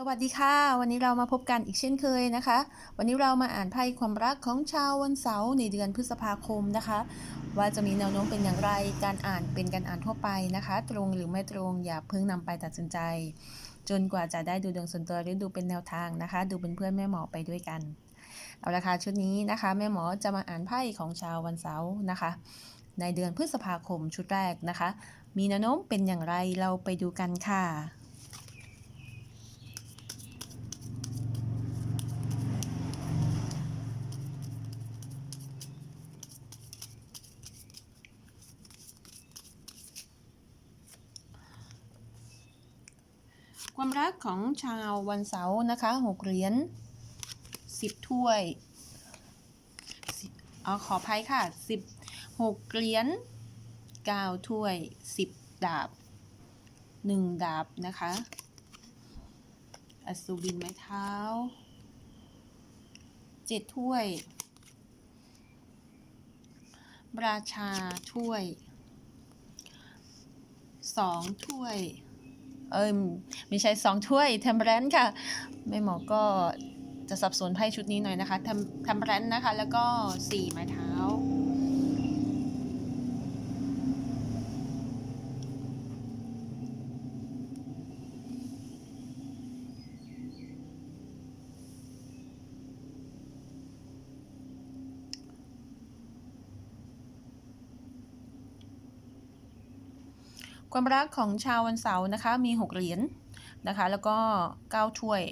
สวัสดีค่ะ วันนี้เรามาพบกันอีกเช่นเคยนะคะ วันนี้เรามาอ่านไพ่ความรักของชาววันเสาร์ในเดือนพฤษภาคมนะคะ ว่าจะมีแนวโน้มเป็นอย่างไรการอ่านเป็นการอ่านทั่วไปนะคะ ตรงหรือไม่ตรงอย่าเพิ่งนำไปตัดสินใจ จนกว่าจะได้ดูดวงส่วนตัวหรือดูเป็นแนวทางนะคะ ดูเป็นเพื่อนแม่หมอไปด้วยกันเอาละค่ะชุดนี้นะคะ แม่หมอจะมาอ่านไพ่ของชาววันเสาร์นะคะ ในเดือนพฤษภาคมชุดแรกนะคะ มีแนวโน้มเป็นอย่างไรเราไปดูกันค่ะ ความรักของชาววันเสาร์นะคะหกเหรียญสิบถ้วยเอาขออภัยค่ะสิบหกเหรียญเก้าถ้วยสิบดาบหนึ่งดาบนะคะอัศวินไม้เท้าเจ็ดถ้วย ราชาถ้วยสองถ้วย เอ้ยไม่ใช่สองถ้วยเทมเบรนค่ะแม่หมอก็จะสับสนไพ่ชุดนี้หน่อยนะคะเทมเทมเปอร์แรนนะคะ แล้วก็สี่ไม้เท้า ความรักของชาววันเสาร์นะคะ มีหกเหรียญนะคะ แล้วก็เก้าถ้วย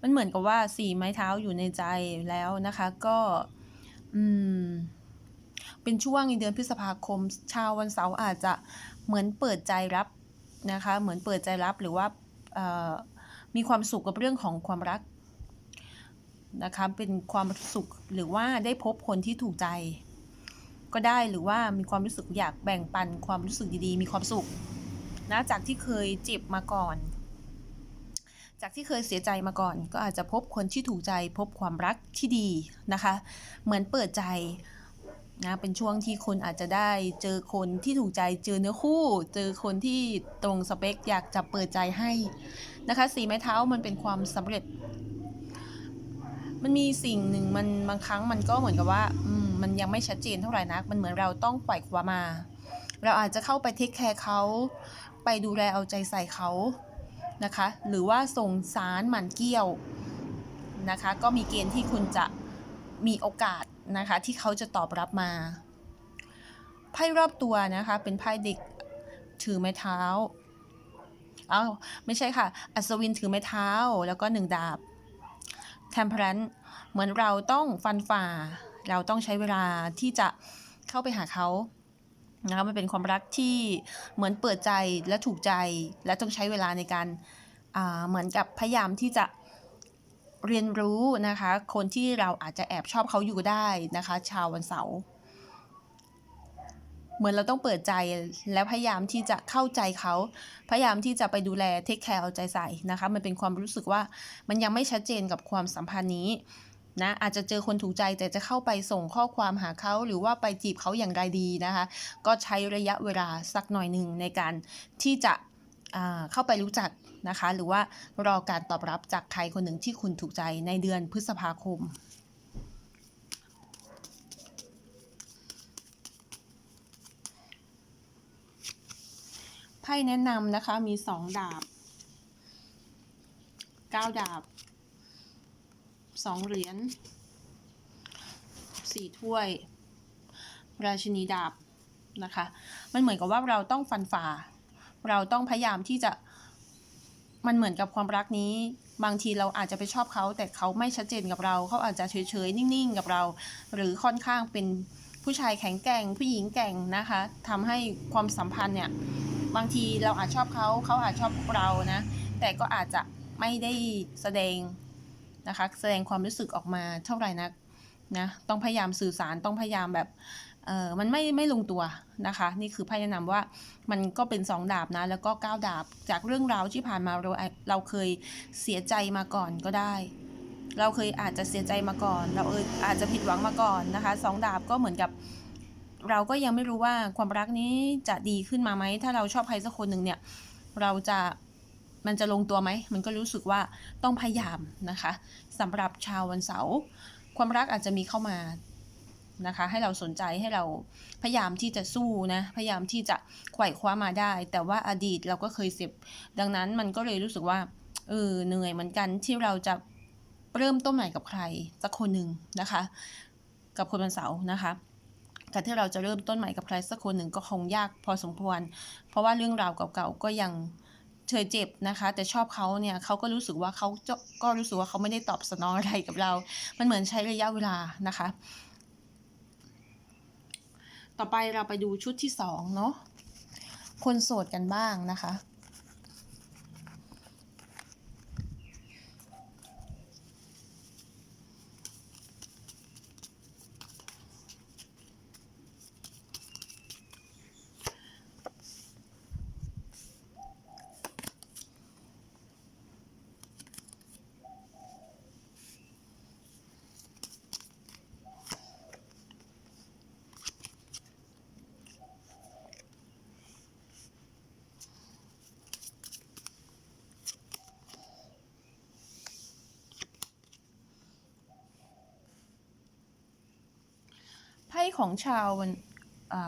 มันเหมือนกับว่าสี่ไม้เท้าอยู่ในใจแล้วนะคะ ก็อืมเป็นช่วงในเดือนพฤษภาคม ชาววันเสาร์อาจจะเหมือนเปิดใจรับนะคะ เหมือนเปิดใจรับหรือว่ามีความสุขกับเรื่องของความรักนะคะ เป็นความสุขหรือว่าได้พบคนที่ถูกใจ ก็ได้หรือว่ามีความรู้สึกอยากแบ่งปันความรู้สึกดีๆ มีความสุขนะจากที่เคยเจ็บมาก่อน จากที่เคยเสียใจมาก่อน ก็อาจจะพบคนที่ถูกใจ พบความรักที่ดีนะคะ เหมือนเปิดใจนะเป็นช่วงที่คนอาจจะได้เจอคนที่ถูกใจเจอเนื้อคู่ เจอคนที่ตรงสเปคอยากจะเปิดใจให้นะคะสีไม้เท้ามันเป็นความสำเร็จ มันมีสิ่งหนึ่งมันบางครั้งมันก็เหมือนกับว่าอืม มันยังไม่ชัดเจนเท่าไหร่นัก มันเหมือนเราต้องปล่อยความมา เราอาจจะเข้าไปเทคแคร์เขาไปดูแลเอาใจใส่เขานะคะ หรือว่าส่งสารหมั่นเกี้ยวนะคะ ก็มีเกณฑ์ที่คุณจะมีโอกาสนะคะ ที่เขาจะตอบรับมาไพ่รอบตัวนะคะ เป็นไพ่เด็กถือไม้เท้าเอาไม่ใช่ค่ะ อัศวินถือไม้เท้าแล้วก็หนึ่งดาบ t ทมเพลนเหมือนเราต้องฟันฝ่า เราต้องใช้เวลาที่จะเข้าไปหาเขานะคะมันเป็นความรักที่เหมือนเปิดใจและถูกใจและต้องใช้เวลาในการเหมือนกับพยายามที่จะเรียนรู้นะคะ คนที่เราอาจจะแอบชอบเขาอยู่ได้นะคะ ชาววันเสาร์เหมือนเราต้องเปิดใจแล้วพยายามที่จะเข้าใจเขา พยายามที่จะไปดูแลเทคแคร์เอาใจใส่นะคะ มันเป็นความรู้สึกว่ามันยังไม่ชัดเจนกับความสัมพันธ์นี้ นะอาจจะเจอคนถูกใจแต่จะเข้าไปส่งข้อความหาเขาหรือว่าไปจีบเขาอย่างไรดีนะคะ ก็ใช้ระยะเวลาสักหน่อยหนึ่งในการที่จะเข้าไปรู้จักนะคะ หรือว่ารอการตอบรับจากใครคนหนึ่งที่คุณถูกใจในเดือนพฤษภาคมไพ่แนะนำนะคะมีสองดาบเก้าดาบ สองเหรียญสี่ถ้วย ราชินีดาบนะคะ มันเหมือนกับว่าเราต้องฟันฝ่า เราต้องพยายามที่จะ มันเหมือนกับความรักนี้ บางทีเราอาจจะไปชอบเขา แต่เขาไม่ชัดเจนกับเรา เขาอาจจะเฉยๆ นิ่งๆ กับเรา หรือค่อนข้างเป็นผู้ชายแข็งแกร่ง ผู้หญิงแกร่งนะคะทำให้ความสัมพันธ์เนี่ย บางทีเราอาจชอบเขา เขาอาจชอบเรานะ แต่ก็อาจจะไม่ได้แสดง นะคะแสดงความรู้สึกออกมาเท่าไหร่นักนะต้องพยายามสื่อสารต้องพยายามแบบเออมันไม่ไม่ลงตัวนะคะ นี่คือไพ่แนะนำว่ามันก็เป็นสองดาบนะแล้วก็ก้าดาบจากเรื่องราวที่ผ่านมาเราเราเคยเสียใจมาก่อนก็ได้ เราเคยอาจจะเสียใจมาก่อน เราเอออาจจะผิดหวังมาก่อนนะคะสองดาบก็เหมือนกับเราก็ยังไม่รู้ว่าความรักนี้จะดีขึ้นมาไหม ถ้าเราชอบใครสักคนหนึ่งเนี่ย เราจะ มันจะลงตัวไหม มันก็รู้สึกว่าต้องพยายามนะคะสำหรับชาววันเสาร์ความรักอาจจะมีเข้ามานะคะให้เราสนใจให้เราพยายามที่จะสู้นะพยายามที่จะไขว่คว้ามาได้ แต่ว่าอดีตเราก็เคยเจ็บดังนั้นมันก็เลยรู้สึกว่าเออเหนื่อยเหมือนกันที่เราจะเริ่มต้นใหม่กับใครสักคนหนึ่งนะคะ กับคนวันเสาร์นะคะการที่เราจะเริ่มต้นใหม่กับใครสักคนหนึ่งก็คงยากพอสมควร เพราะว่าเรื่องราวเก่าๆก็ยัง เธอเจ็บนะคะ แต่ชอบเขาเนี่ยเขาก็รู้สึกว่าเขาจะก็รู้สึกว่าเขาไม่ได้ตอบสนองอะไรกับเรา มันเหมือนใช้ระยะเวลานะคะ ต่อไปเราไปดูชุดที่สองเนาะคนโสดกันบ้างนะคะ ของชาววัน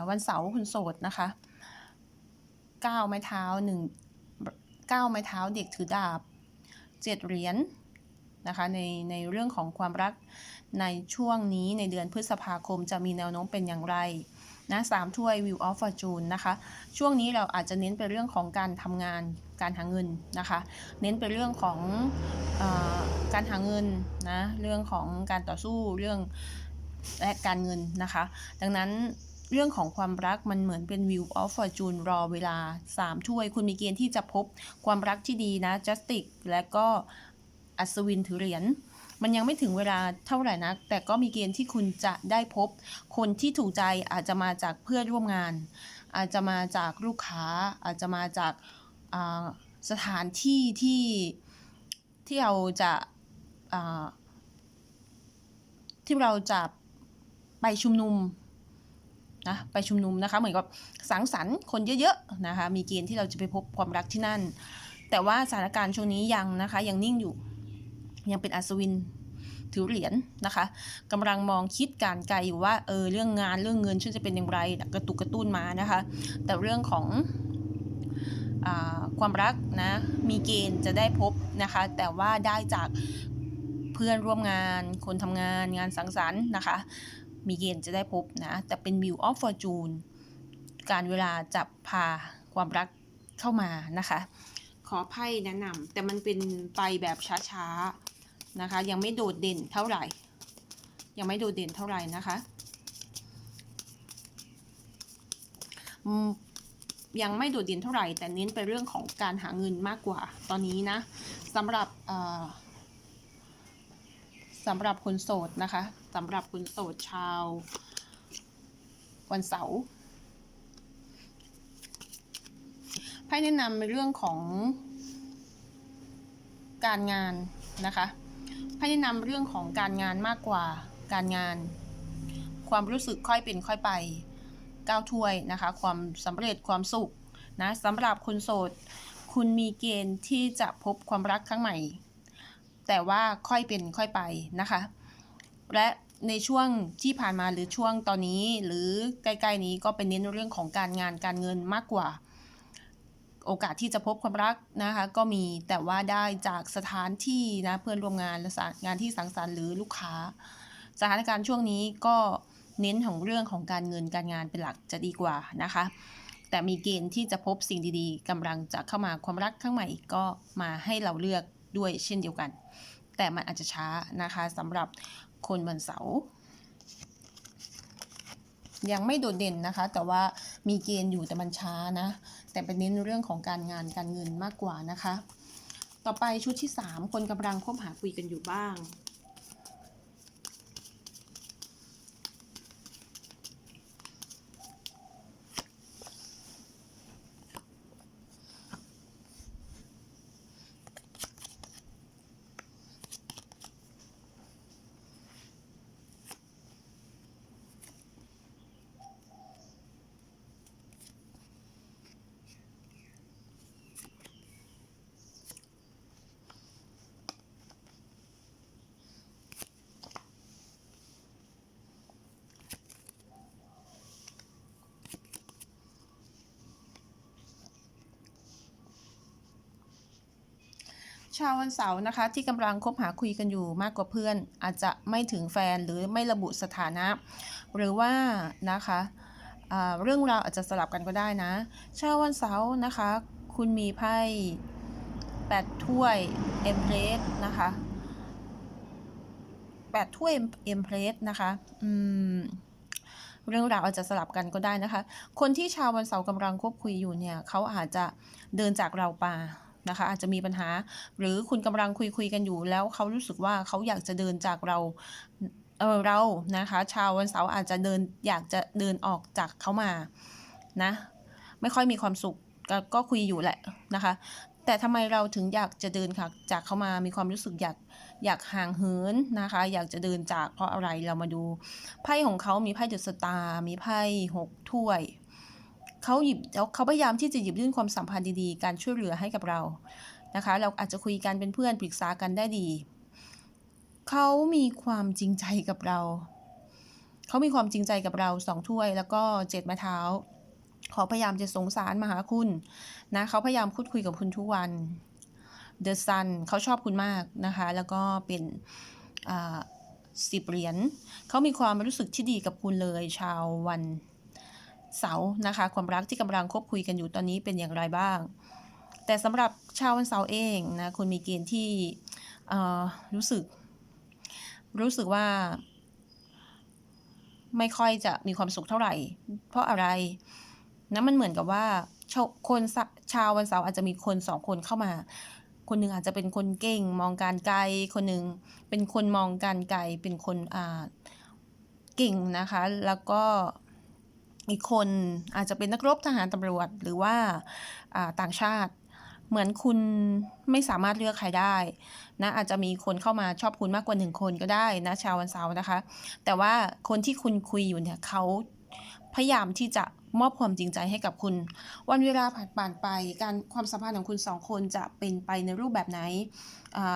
วันเสาร์คุณโสดนะคะก้าไม้เท้าหนึ่งก้าไม้เท้าเด็กถือดาบเจ็ดเหรียญนะคะในในเรื่องของความรักในช่วงนี้ในเดือนพฤษภาคมจะมีแนวโน้มเป็นอย่างไรนะสามถ้วย View of Fortune นะคะช่วงนี้เราอาจจะเน้นไปเรื่องของการทำงานการหาเงินนะคะเน้นไปเรื่องของอการหาเงินนะเรื่องของการต่อสู้เรื่อง และการเงินนะคะ ดังนั้นเรื่องของความรักมันเหมือนเป็น View of Fortune รอเวลา 3 ถ้วย คุณมีเกณฑ์ที่จะพบความรักที่ดีนะ Justice และก็อัศวินถือเหรียญมันยังไม่ถึงเวลาเท่าไหร่นะแต่ก็มีเกณฑ์ที่คุณจะได้พบ คนที่ถูกใจอาจจะมาจากเพื่อนร่วมงาน อาจจะมาจากลูกค้า อาจจะมาจากาสถานที่ที่ที่เราจะาที่เราจะ ไปชุมนุมนะไปชุมนุมนะคะเหมือนกับสังสรรค์คนเยอะๆนะคะมีเกณฑ์ที่เราจะไปพบความรักที่นั่น แต่ว่าสถานการณ์ช่วงนี้ยังนะคะยังนิ่งอยู่ ยังเป็นอัศวินถือเหรียญนะคะกำลังมองคิดการไกลอยู่ว่าเออเรื่องงานเรื่องเงินฉันจะเป็นอย่างไรกระตุกกระตุ้นมานะคะ แต่เรื่องของอความรักนะมีเกณฑ์จะได้พบนะคะ แต่ว่าได้จากเพื่อนร่วมงาน คนทำงานงานสังสรรค์นะคะ มีเกณฑ์จะได้พบนะ แต่เป็น View of Fortune การเวลาจะพาความรักเข้ามานะคะ ขอไพ่แนะนำแต่มันเป็นไปแบบช้าๆนะคะ ยังไม่โดดเด่นเท่าไหร่ ยังไม่โดดเด่นเท่าไหร่นะคะยังไม่โดดเด่นเท่าไหร่ แต่เน้นไปเรื่องของการหาเงินมากกว่าตอนนี้นะสำหรับสำหรับคนโสดนะคะสำหรับคนโสดชาว วันเสาร์ไพ่แนะนำในเรื่องของการงานนะคะไพ่แนะนำเรื่องของการงานมากกว่าการงาน ความรู้สึกค่อยเป็นค่อยไปก้าวถ้วยนะคะ ความสำเร็จความสุขนะสำหรับคนโสด คุณมีเกณฑ์ที่จะพบความรักครั้งใหม่ แต่ว่าค่อยเป็นค่อยไปนะคะ และในช่วงที่ผ่านมาหรือช่วงตอนนี้ หรือใกล้ๆนี้ก็เป็นเน้นเรื่องของการงานการเงินมากกว่า โอกาสที่จะพบความรักนะคะ ก็มีแต่ว่าได้จากสถานที่นะเพื่อนร่วมงานและงานที่สังสรรค์หรือลูกค้า สถานการณ์ช่วงนี้ก็เน้นของเรื่องของการเงินการงานเป็นหลักจะดีกว่านะคะ แต่มีเกณฑ์ที่จะพบสิ่งดีๆกำลังจะเข้ามาความรักข้างใหม่ก็มาให้เราเลือกด้วยเช่นเดียวกัน แต่มันอาจจะช้านะคะสำหรับ คนวันเสาร์ยังไม่โดดเด่นนะคะ แต่ว่ามีเกณฑ์อยู่แต่มันช้านะ แต่เป็นเน้นเรื่องของการงานการเงินมากกว่านะคะ ต่อไปชุดที่ 3 คนกำลังคบหาคุยกันอยู่บ้าง ชาววันเสาร์นะคะ ที่กำลังคบหาคุยกันอยู่มากกว่าเพื่อน อาจจะไม่ถึงแฟนหรือไม่ระบุสถานะ หรือว่านะคะเรื่องราวอาจจะสลับกันก็ได้นะชาววันเสาร์นะคะ คุณมีไพ่แปดถ้วยเอ็มเพลสนะคะแปดถ้วยเอ็มเพลสนะคะอืมเรื่องราวอาจจะสลับกันก็ได้นะคะ คนที่ชาววันเสาร์กำลังคบคุยอยู่เนี่ยเขาอาจจะเดินจากเราไป นะคะ อาจจะมีปัญหา หรือคุณกำลังคุยคุยกันอยู่แล้วเขารู้สึกว่าเขาอยากจะเดินจากเราเออเรานะคะ ชาววันเสาร์อาจจะเดินอยากจะเดินออกจากเขามานะไม่ค่อยมีความสุขกก็คุยอยู่แหละนะคะ แต่ทำไมเราถึงอยากจะเดินค่ะจากเขามามีความรู้สึกอยากอยากห่างเหินนะคะ อยากจะเดินจากเพราะอะไรเรามาดูไพ่ของเขามีไพ่เดอะสตาร์มีไพ่หกถ้วย เขาหยิบเขาพยายามที่จะหยิบยื่นความสัมพันธ์ดีๆ การช่วยเหลือให้กับเรานะคะ เราอาจจะคุยกันเป็นเพื่อนปรึกษากันได้ดี เขามีความจริงใจกับเรา เขามีความจริงใจกับเราสองถ้วย แล้วก็เจ็ดไม้เท้าเขาพยายามจะสงสารมาหาคุณนะเขาพยายามพูดคุยกับคุณทุกวัน The Sun เขาชอบคุณมากนะคะ แล้วก็เป็นสิบเหรียญเขามีความรู้สึกที่ดีกับคุณเลย ชาววัน เสาร์นะคะ ความรักที่กำลังคบคุยกันอยู่ตอนนี้เป็นอย่างไรบ้าง แต่สำหรับชาววันเสาร์เองนะคุณมีเกณฑ์ที่รู้สึก รู้สึกว่า ไม่ค่อยจะมีความสุขเท่าไหร่ เพราะอะไรนะมันเหมือนกับว่าชาวคนชาววันเสาร์อาจจะมีคนสองคนเข้ามา คนหนึ่งอาจจะเป็นคนเก่งมองการไกล คนหนึ่งเป็นคนมองการไกล เป็นคนอ่าเก่งนะคะ แล้วก็ อีกคนอาจจะเป็นนักรบทหารตำรวจหรือว่าต่างชาติ เหมือนคุณไม่สามารถเลือกใครได้นะอาจจะมีคนเข้ามาชอบคุณมากกว่าหนึ่งคนก็ได้นะชาววันเสาร์นะคะ แต่ว่าคนที่คุณคุยอยู่เนี่ยเขาพยายามที่จะมอบความจริงใจให้กับคุณ วันเวลาผ่านไป การความสัมพันธ์ของคุณสองคนจะเป็นไปในรูปแบบไหน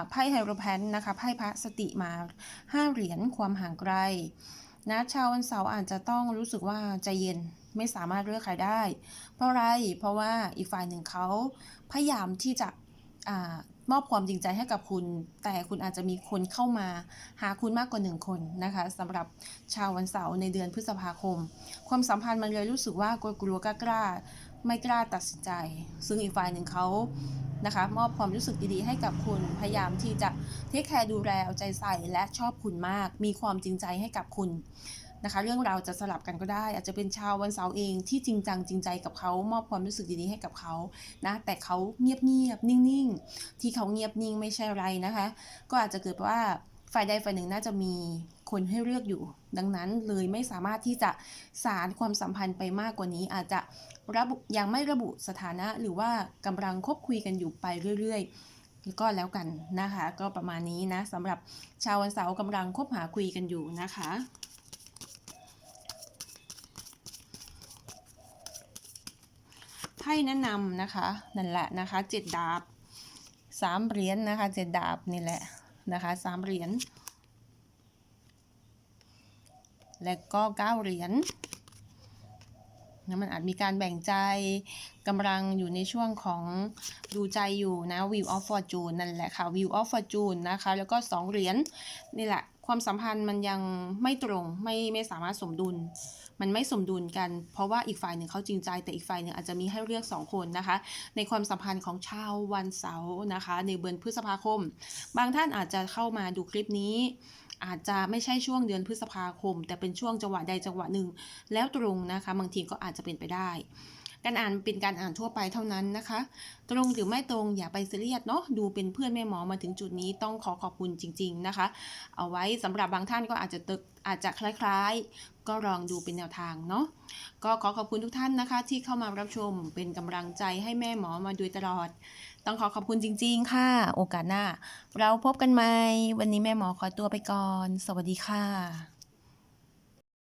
ไพ่ไฮโรแพนนะคะไพ่พระสติมาห้าเหรียญความห่างไกล นะชาววันเสาร์อาจจะต้องรู้สึกว่าใจเย็นไม่สามารถเลือกใครได้ เพราะอะไร เพราะว่าอีกฝ่ายหนึ่งเขาพยายามที่จะมอบความจริงใจให้กับคุณ แต่คุณอาจจะมีคนเข้ามาหาคุณมากกว่าหนึ่งคนนะคะสำหรับชาววันเสาร์ในเดือนพฤษภาคม ความสัมพันธ์มันเลยรู้สึกว่ากลัวกลัวกล้ากล้า ไม่กล้าตัดสินใจ ซึ่งอีกฝ่ายหนึ่งเขานะคะมอบความรู้สึกดีๆให้กับคุณ พยายามที่จะเทคแคร์ดูแลเอาใจใส่และชอบคุณมาก มีความจริงใจให้กับคุณนะคะ เรื่องราวจะสลับกันก็ได้ อาจจะเป็นชาววันเสาร์เองที่จริงจังจริงใจกับเขา มอบความรู้สึกดีๆให้กับเขานะแต่เขาเงียบเงียบนิ่งๆ ที่เขาเงียบนิ่งไม่ใช่อะไรนะคะ ก็อาจจะเกิดว่าฝ่ายใดฝ่ายหนึ่งน่าจะมี คนให้เลือกอยู่ ดังนั้นเลยไม่สามารถที่จะสารความสัมพันธ์ไปมากกว่านี้ อาจจะระบุยังไม่ระบุสถานะหรือว่ากำลังคบคุยกันอยู่ไปเรื่อยๆก็แล้วกันนะคะ ก็ประมาณนี้นะสำหรับชาววันเสาร์กำลังคบหาคุยกันอยู่นะคะไพ่แนะนำนะคะนั่นแหละนะคะเจ็ดดาบสามเหรียญนนะคะเจ็ดดาบนี่แหละนะคะสามเหรียญ และก็เก้าเหรียญนะมันอาจมีการแบ่งใจกำลังอยู่ในช่วงของดูใจอยู่นะ View of Fortune นั่นแหละค่ะ View of Fortune นะคะ แล้วก็สองเหรียญนี่แหละ ความสัมพันธ์มันยังไม่ตรงไม่ไม่สามารถสมดุล มันไม่สมดุลกัน เพราะว่าอีกฝ่ายหนึ่งเขาจริงใจ แต่อีกฝ่ายหนึ่งอาจจะมีให้เลือก 2 คนนะคะ ในความสัมพันธ์ของชาววันเสาร์นะคะ ในเดือนพฤษภาคม บางท่านอาจจะเข้ามาดูคลิปนี้ อาจจะไม่ใช่ช่วงเดือนพฤษภาคม แต่เป็นช่วงจังหวะใดจังหวะหนึ่ง แล้วตรงนะคะบางทีก็อาจจะเป็นไปได้ การอ่านเป็นการอ่านทั่วไปเท่านั้นนะคะ ตรงหรือไม่ตรงอย่าไปเสียดเนาะดูเป็นเพื่อนแม่หมอมาถึงจุดนี้ต้องขอขอบคุณจริง ๆนะคะ เอาไว้สำหรับบางท่านก็อาจจะตึกอาจจะคล้าย ๆ ก็ลองดูเป็นแนวทางเนาะก็ขอขอบคุณทุกท่านนะคะ ที่เข้ามารับชมเป็นกำลังใจให้แม่หมอมาโดยตลอด ต้องขอขอบคุณจริง ๆ ค่ะ โอกาสหน้า เราพบกันใหม่ วันนี้แม่หมอขอตัวไปก่อน สวัสดีค่ะ